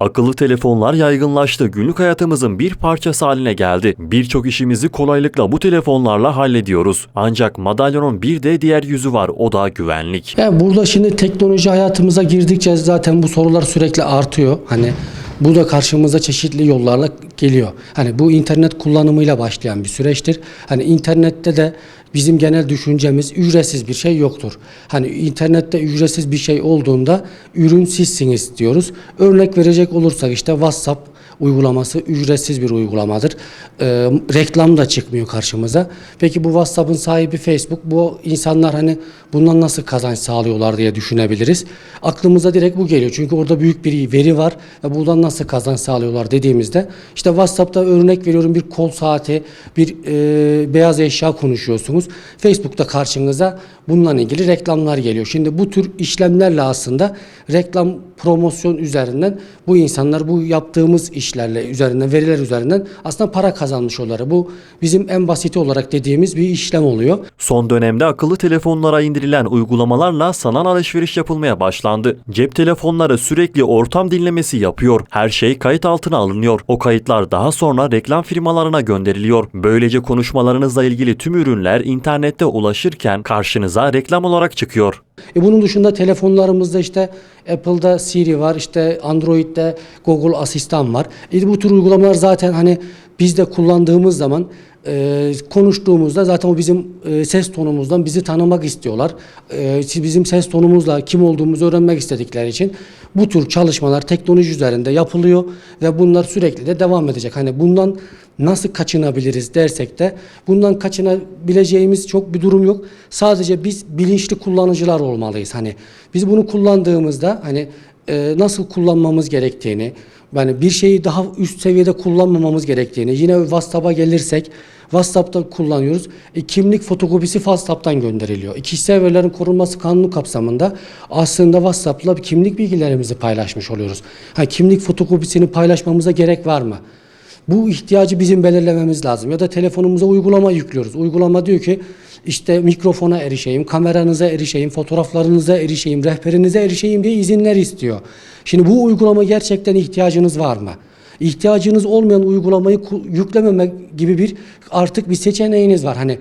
Akıllı telefonlar yaygınlaştı, günlük hayatımızın bir parçası haline geldi. Birçok işimizi kolaylıkla bu telefonlarla hallediyoruz. Ancak madalyonun bir de diğer yüzü var, o da güvenlik. Yani burada şimdi teknoloji hayatımıza girdikçe zaten bu sorular sürekli artıyor. Hani bu da karşımıza çeşitli yollarla geliyor. Hani bu internet kullanımıyla başlayan bir süreçtir. Hani internette de bizim genel düşüncemiz ücretsiz bir şey yoktur. Hani internette ücretsiz bir şey olduğunda ürün sizsiniz diyoruz. Örnek verecek olursak işte WhatsApp uygulaması ücretsiz bir uygulamadır. Ee, reklam da çıkmıyor karşımıza. Peki bu WhatsApp'ın sahibi Facebook. Bu insanlar hani bundan nasıl kazanç sağlıyorlar diye düşünebiliriz. Aklımıza direkt bu geliyor. Çünkü orada büyük bir veri var ve buradan nasıl kazanç sağlıyorlar dediğimizde işte WhatsApp'ta örnek veriyorum bir kol saati, bir e, beyaz eşya konuşuyorsunuz. Facebook'ta karşınıza bununla ilgili reklamlar geliyor. Şimdi bu tür işlemlerle aslında reklam promosyon üzerinden bu insanlar bu yaptığımız işlerle üzerinden veriler üzerinden aslında para kazanmış oluyorlar. Bu bizim en basiti olarak dediğimiz bir işlem oluyor. Son dönemde akıllı telefonlara indirilen uygulamalarla sanal alışveriş yapılmaya başlandı. Cep telefonları sürekli ortam dinlemesi yapıyor. Her şey kayıt altına alınıyor. O kayıtlar daha sonra reklam firmalarına gönderiliyor. Böylece konuşmalarınızla ilgili tüm ürünler internette ulaşırken karşınıza reklam olarak çıkıyor. E bunun dışında telefonlarımızda işte Apple'da Siri var, işte Android'de Google Asistan var. E bu tür uygulamalar zaten hani biz de kullandığımız zaman e, konuştuğumuzda zaten o bizim e, ses tonumuzdan bizi tanımak istiyorlar. E, bizim ses tonumuzla kim olduğumuzu öğrenmek istedikleri için bu tür çalışmalar teknoloji üzerinde yapılıyor ve bunlar sürekli de devam edecek. Hani bundan nasıl kaçınabiliriz dersek de bundan kaçınabileceğimiz çok bir durum yok. Sadece biz bilinçli kullanıcılar olmalıyız. Hani biz bunu kullandığımızda hani e, nasıl kullanmamız gerektiğini, yani bir şeyi daha üst seviyede kullanmamamız gerektiğini, yine WhatsApp'a gelirsek WhatsApp'ta kullanıyoruz. E, kimlik fotokopisi WhatsApp'tan gönderiliyor. E, kişisel verilerin korunması kanunu kapsamında aslında WhatsApp'la kimlik bilgilerimizi paylaşmış oluyoruz. Ha, kimlik fotokopisini paylaşmamıza gerek var mı? Bu ihtiyacı bizim belirlememiz lazım. Ya da telefonumuza uygulama yüklüyoruz. Uygulama diyor ki işte mikrofona erişeyim, kameranıza erişeyim, fotoğraflarınıza erişeyim, rehberinize erişeyim diye izinler istiyor. Şimdi bu uygulama gerçekten ihtiyacınız var mı? İhtiyacınız olmayan uygulamayı ku- yüklememe gibi bir artık bir seçeneğiniz var. Hani